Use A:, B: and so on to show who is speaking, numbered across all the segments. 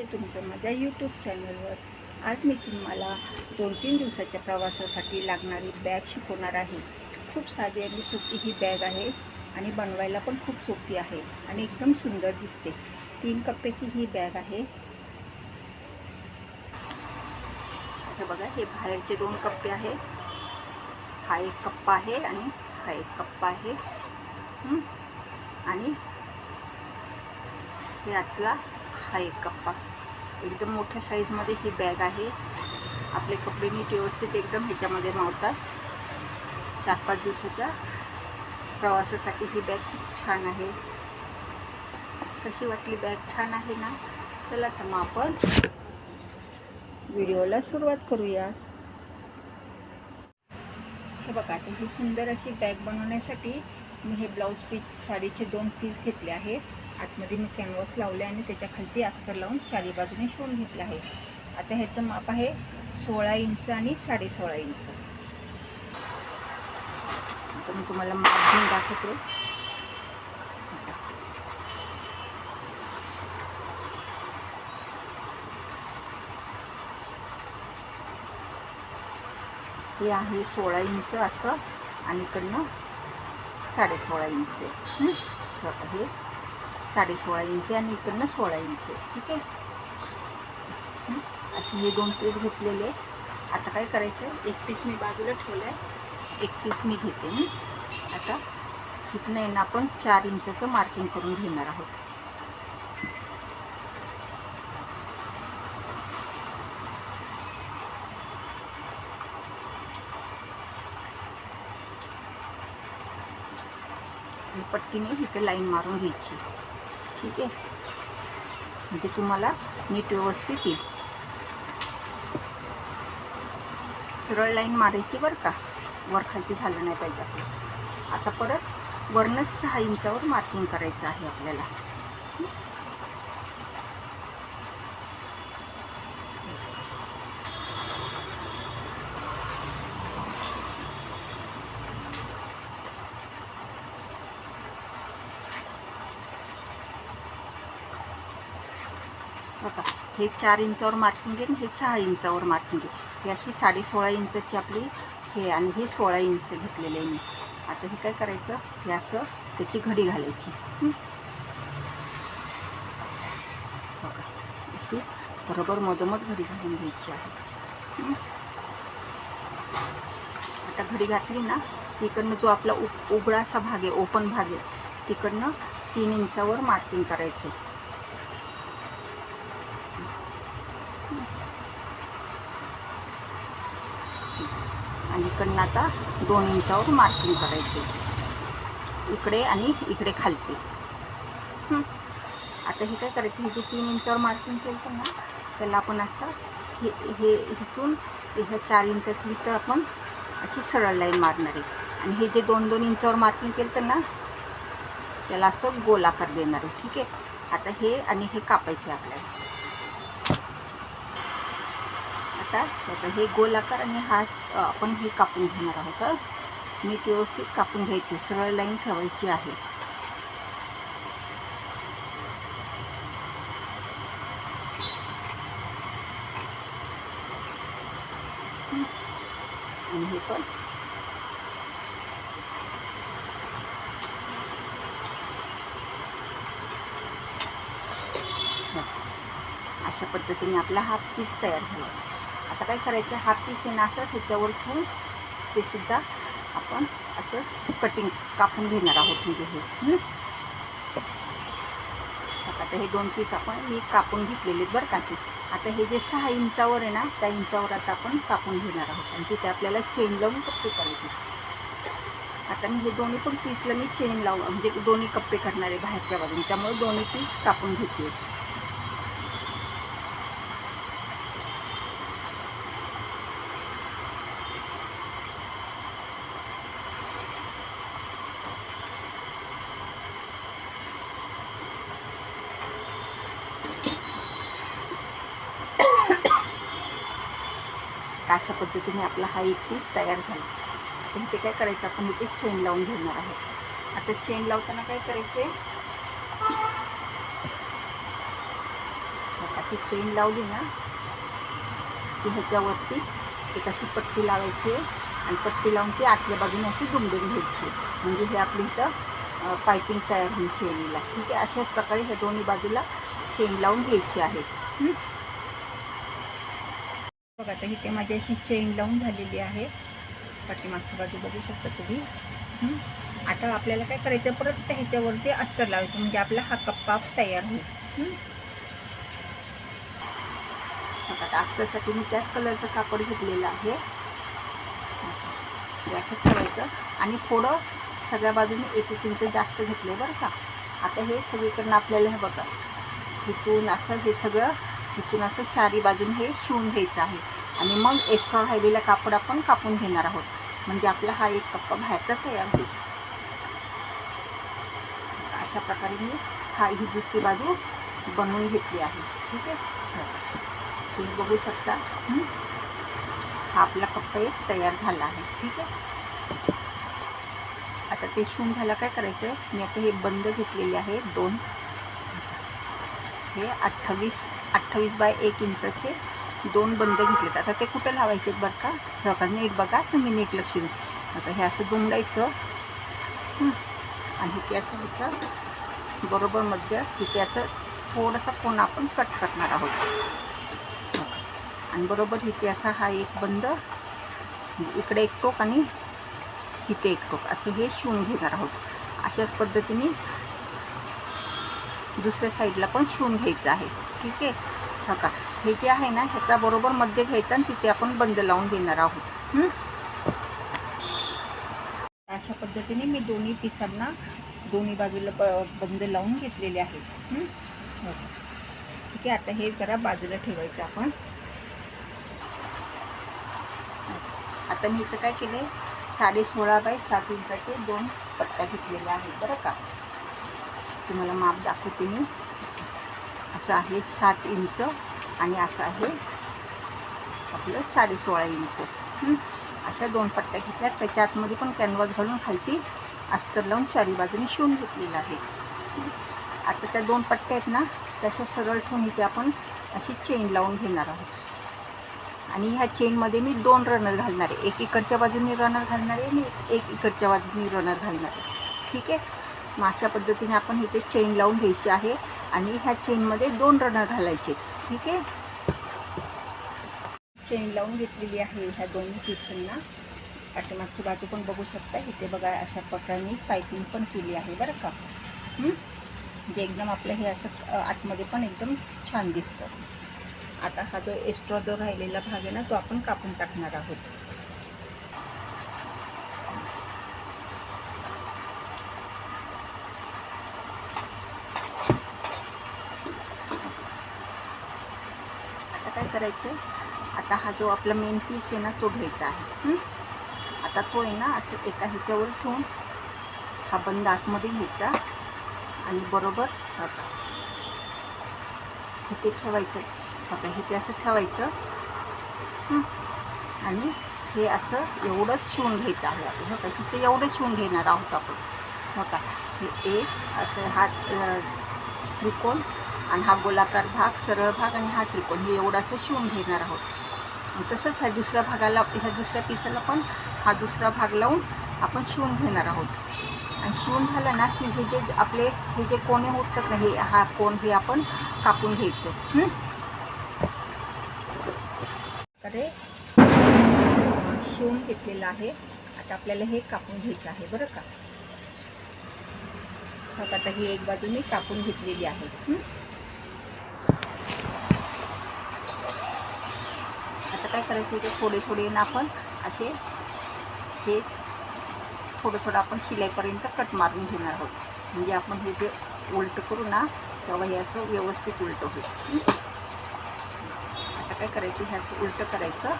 A: हे तुमचं माझ्या यूट्यूब चॅनलवर आज मी तुम्हाला दोन तीन दिवसाच्या प्रवासासाठी लागणारी बॅग शिकवणार आहे. खूप साधी आणि सोपी ही बॅग आहे आणि बनवायला पण खूप सोपी आहे आणि एकदम सुंदर दिसते. तीन कप्प्याची ही बॅग आहे. हे बघा हे बाहेरचे दोन कप्पे आहेत. हा एक कप्पा आहे आणि हा एक कप्पा आहे. आणि हे आतला हा एक कप्पा. एकदम मोठ्या साईजमध्ये ही बॅग आहे. आपले कपडे नीट व्यवस्थित एकदम ह्याच्यामध्ये मावतात. चार पाच दिवसाच्या प्रवासासाठी ही बॅग खूप छान आहे. कशी वाटली बॅग छान आहे ना? चला तर मग आपण व्हिडिओला सुरुवात करूया. हे बघा आता ही सुंदर अशी बॅग बनवण्यासाठी मी हे ब्लाऊज पीस साडीचे दोन पीस घेतले आहेत. आतमध्ये मी कॅनव्हास लावले आणि त्याच्या खालती अस्तर लावून चारी बाजूने शिवून घेतलं आहे. आता ह्याचं माप आहे सोळा इंच आणि साडेसोळा इंच. आता मी तुम्हाला माप घेऊन दाखवतो. हे आहे सोळा इंच असं आणि इकडनं साडे इंच. हे साडे सोळा इंच आणि इकडनं सोळा इंच ठीक आहे? असे हे दोन पीस घेतलेले आता काय करायचं एक पीस मी बाजूला ठेवलं आहे एक पीस मी घेते मी आता इथनं आहे ना आपण चार इंचाचं मार्किंग करून घेणार आहोत. पट्टीने इथे लाईन मारून घ्यायची. ठीक आहे? म्हणजे तुम्हाला नीट व्यवस्थित येईल. सरळ लाईन मारायची बरं का? वर खालती झालं नाही पाहिजे आपलं. आता परत वरनच सहा इंचावर मार्किंग करायचं आहे आपल्याला. बघा हे चार इंचावर मार्किंग आहे हे सहा इंचावर मार्किंग आहे. ही अशी साडे सोळा इंचाची आपली हे आणि हे सोळा इंच घेतलेले आहे मी. आता हे काय करायचं? हे असं त्याची घडी घालायची. बघा. अशी बरोबर मधोमध घडी घालून घ्यायची आहे. आता घडी घातली ना तिकडनं जो आपला उ उघडा असा भाग आहे ओपन भाग आहे तिकडनं तीन इंचावर मार्किंग करायचं आणि इकडनं आता दोन इंचावर मार्किंग करायचे. इकडे आणि इकडे खालती. आता हे काय करायचं? हे जे तीन इंचावर मार्किंग केलं ना त्याला आपण असं हे हे इथून ह्या चार इंचाची इथं आपण अशी सरळ लाईन मारणार आहे. आणि हे जे दोन दोन इंचावर मार्किंग केलं ना त्याला असं गोलाकार देणार आहे. ठीक आहे? आता हे आणि हे कापायचं आहे आपल्याला. आता आता हे गोलाकार आणि हा आपण हे कापून घेणार आहोत. हं. नीट व्यवस्थित कापून घ्यायचे. सरळ लाईन ठेवायची आहे. आणि हे पण. अशा पद्धतीने आपला हा पीस तयार झाला. आता काय करायचं हा पीस आहे ना असं ह्याच्यावर ठेवून ते सुद्धा आपण असंच कटिंग कापून घेणार आहोत म्हणजे हे. आता हे दोन पीस आपण मी कापून घेतलेले आहेत बरं का आता हे जे सहा इंचावर आहे ना त्या इंचावर आता आपण कापून घेणार आहोत. आणि तिथे आपल्याला चेन लावून कप्पे करायचे आता मी हे दोन्ही पण पीसला मी चेन लावून म्हणजे दोन्ही कप्पे करणार आहे बाहेरच्या बाजूने. त्यामुळे दोन्ही पीस कापून घेते. अशा पद्धतीने आपला हा एक पीस तयार झाला. आता इथे काय करायचं? आपण इथे चेन लावून घेणार आहोत आता चेन लावताना काय करायचे अशी चेन लावली ना की ह्याच्यावरती एक अशी पट्टी लावायची आहे आणि पट्टी लावून ती आतल्या बाजूने अशी दुमडून घ्यायची. म्हणजे हे आपली इथं पायपिंग तयार होईल चेनीला ठीक आहे? अशाच प्रकारे ह्या दोन्ही बाजूला चेन लावून घ्यायची आहे. बघा आता इथे माझी अशी चेन लावून झालेली आहे. पाठीमागची बाजू बघू शकता तुम्ही. आता आपल्याला काय करायचं परत ह्याच्यावरती अस्तर लावायचं म्हणजे आपला हा कप्पा तयार होईल. बघा, आता अस्तरसाठी मी त्याच कलरचं कापड घेतलेलं आहे. असं ठेवायचं. आणि थोडं सगळ्या बाजूने एक एक इंच जास्त घेतले बरं का. आता हे सगळीकडनं आपल्याला हे बघा इथून असं हे सगळं इथून असं चारी बाजून हे शिवून घ्यायचं आहे. आणि मग एक्स्ट्रा राहिलेला कापड आपण कापून घेणार आहोत. म्हणजे आपला हा एक कप्पा बाहेरचा तयार होईल. अशा प्रकारे मी हा ही दुसरी बाजू बनवून घेतली आहे. ठीक आहे? हो. तुम्ही बघू शकता. हा? आपला कप्पा एक तयार झाला आहे. ठीक आहे? आता ते शिवून झालं काय करायचं आहे मी आता हे बंद घेतलेले आहे दोन. हे अठ्ठावीस अठ्ठावीस बाय एक इंचाचे दोन बंद घेतलेत. आता ते कुठं लावायचे बरं का? हे बघा नीट बघा तुम्ही नीट लक्ष देऊन आता हे असं दुमडायचं. आणि ते असं ह्याचं बरोबर मध्य तिथे असं थोडासा कोण आपण कट करणार आहोत. आणि बरोबर इथे असा हा एक बंद. म्हणजे इकडे एक टोक आणि इथे एक टोक. असं हे शिवून घेणार आहोत. अशाच पद्धतीने दुसऱ्या साईडला पण शिवून घ्यायचं आहे. ठीक आहे? हो का हे जे आहे ना ह्याचा बरोबर मध्ये घ्यायचा आणि तिथे आपण बंद लावून देणार आहोत. अशा पद्धतीने मी दोन्ही पिसांना दोन्ही बाजूला ब बंद लावून घेतलेले आहेत. ठीक आहे? आता हे जरा बाजूला ठेवायचं आपण. आता मी इथं काय केलं आहे साडे सोळा बाय सात इंचाचे दोन पट्ट्या घेतलेल्या आहेत. बरं का? तुम्हाला माप दाखवते मी. असं आहे सात इंच आणि असं आहे आपलं साडे सोळा इंच. अशा दोन पट्ट्या घेतल्या. त्याच्या आतमध्ये पण कॅनव्हास घालून खालती अस्तर लावून चारी बाजूने शिवून घेतलेलं आहे. आता त्या दोन पट्ट्या आहेत ना तशा सरळ ठेवून इथे आपण अशी चेन लावून घेणार आहोत. आणि ह्या चेनमध्ये मी दोन रनर घालणार आहे. एक इकडच्या बाजूने रनर घालणार आहे आणि एक- इकडच्या बाजूने रनर घालणार आहे. ठीक आहे? मग अशा पद्धतीने आपण इथे चेन लावून घ्यायची आहे. आणि ह्या चेनमध्ये दोन रनर घालायचे. ठीक आहे? चेन लावून घेतलेली आहे ह्या दोन्ही पिसांना पाठीमागची बाजू पण बघू शकता. इथे बघा अशा प्रकारे पायपिंग पण केली आहे बरं का? जे एकदम आपलं हे असं आतमध्ये पण एकदम छान दिसतं. आता हा जो एक्स्ट्रा जो राहिलेला भाग आहे ना तो आपण कापून टाकणार आहोत. करायचं आहे. आता हा जो आपला मेन पीस आहे ना तो घ्यायचा आहे. आता तो आहे ना असं एका ह्याच्यावर ठेवून हा बंद आतमध्ये घ्यायचा आणि बरोबर आता इथे ठेवायचं. आता इथे असं ठेवायचं. आणि हे असं एवढंच शिवून घ्यायचं आहे आपण. हो का? ते एवढं शिवून घेणार आहोत आपण. हो का? हे एक असं हा त्रिकोण आणि हा गोलाकार भाग सरळ भाग आणि हा त्रिकोण हे एवढं असं शिवून घेणार आहोत. तसंच ह्या दुसऱ्या भागाला ह्या दुसऱ्या पिसाला पण हा दुसरा भाग लावून आपण शिवून घेणार आहोत. आणि शिवून झालं ना की हे जे आपले हे जे कोणे उठतात ना हे हा कोण हे आपण कापून घ्यायचं. अरे तर हे शिवून घेतलेलं आहे. आता आपल्याला हे कापून घ्यायचं आहे बरं का? आता ही एक बाजू मी कापून घेतलेली आहे हं? आता काय करायचं इथे थोडे थोडे ना आपण असे हे थोडं थोडं आपण शिलाईपर्यंत कट मारून घेणार आहोत. म्हणजे आपण हे जे उलट करू ना तेव्हा हे असं व्यवस्थित उलट होईल. आता काय करायचं? हे असं उलट करायचं.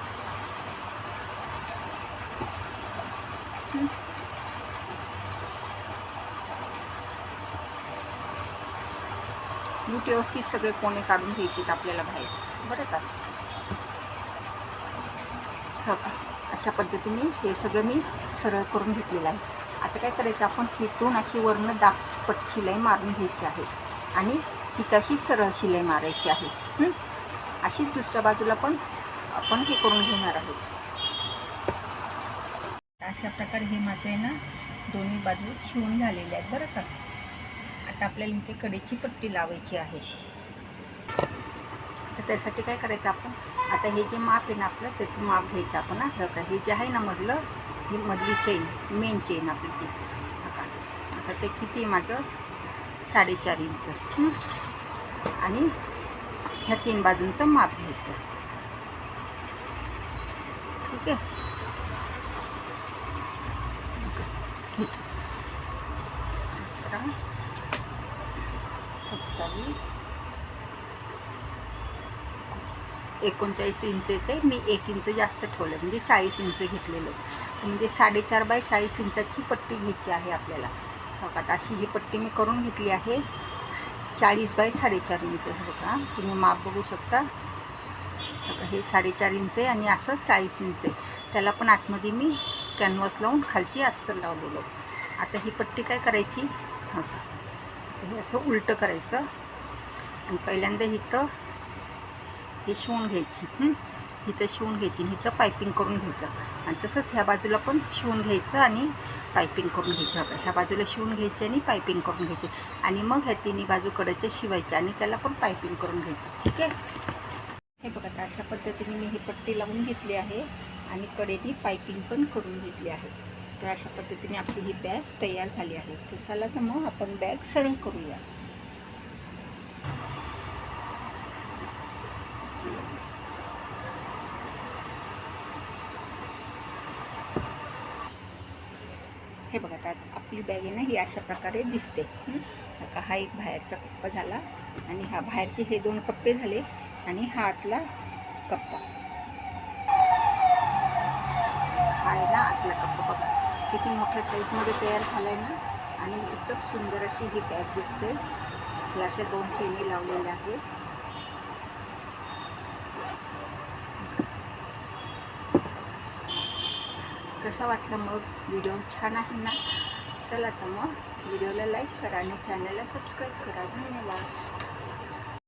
A: नीट व्यवस्थित सगळे कोणे काढून घ्यायचे आपल्याला बाहेर. बरं का? हो का? अशा पद्धतीने हे सगळं मी सरळ करून घेतलेलं आहे. आता काय करायचं? आपण हिथून अशी वरनं दाखपट शिलाई मारून घ्यायची आहे आणि हिताशी सरळ शिलाई मारायची आहे. अशीच दुसऱ्या बाजूला पण आपण हे करून घेणार आहोत. अशा प्रकारे हे माझं आहे ना दोन्ही बाजू शिवून झालेले आहेत. बरं का? आता आपल्याला इथे कडेची पट्टी लावायची आहे. त्यासाठी काय करायचं आपण? आता हे जे माप आहे ना आपलं त्याचं माप घ्यायचं आपण हा. हे का? हे जे आहे ना मधलं ही मधली चेन मेन चेन आपली ती. का आता ते किती माझं? साडेचार इंच आणि ह्या तीन बाजूंचं माप घ्यायचं. ठीक आहे? इथं. एकोणचाळीस इंच येते. मी एक इंच जास्त ठेवलं म्हणजे चाळीस इंच घेतलेलं. म्हणजे साडेचार बाय चाळीस इंचाची पट्टी घ्यायची आहे आपल्याला. बघा आता अशी ही पट्टी मी करून घेतली आहे. चाळीस बाय साडेचार इंच बघा. तुम्ही माप बघू शकता. बघा हे साडेचार इंच आहे आणि असं चाळीस इंच आहे. त्याला पण आतमध्ये मी कॅनव्हास लावून खालती अस्तर लावलेलं आता ही पट्टी काय करायची? हे असं उलटं करायचं. आणि पहिल्यांदा इथं हे शिवून घ्यायची हिथं शिवून घ्यायची आणि पायपिंग करून घ्यायचं. आणि तसंच ह्या बाजूला पण शिवून घ्यायचं आणि पायपिंग करून घ्यायचं. बघा ह्या बाजूला शिवून घ्यायची आणि पायपिंग करून घ्यायची. आणि मग ह्या तिन्ही बाजूकडचे शिवायचे आणि त्याला पण पायपिंग करून घ्यायची. ठीक आहे? हे बघा आता अशा पद्धतीने मी ही पट्टी लावून घेतली आहे आणि कडेने पायपिंग पण करून घेतली आहे. तर अशा पद्धतीने आपली ही बॅग तयार झाली आहे. तर चला तर मग आपण बॅग सरळ करूया. हे बघा आता आपली बॅग आहे ना ही अशा प्रकारे दिसते. का हा एक बाहेरचा कप्पा झाला आणि हा बाहेरचे हे दोन कप्पे झाले आणि हा आतला कप्पा. आहे ना आतला कप्पा बघा. किती मोठ्या साईजमध्ये तयार झाला आहे ना? आणि एकदम सुंदर अशी ही बॅग दिसते. हे अशा दोन चेनी लावलेल्या आहेत. कसा वाटला मग व्हिडिओ? छान आहे ना? चला तर मग व्हिडिओला लाईक करा आणि चॅनलला सबस्क्राईब करा. धन्यवाद.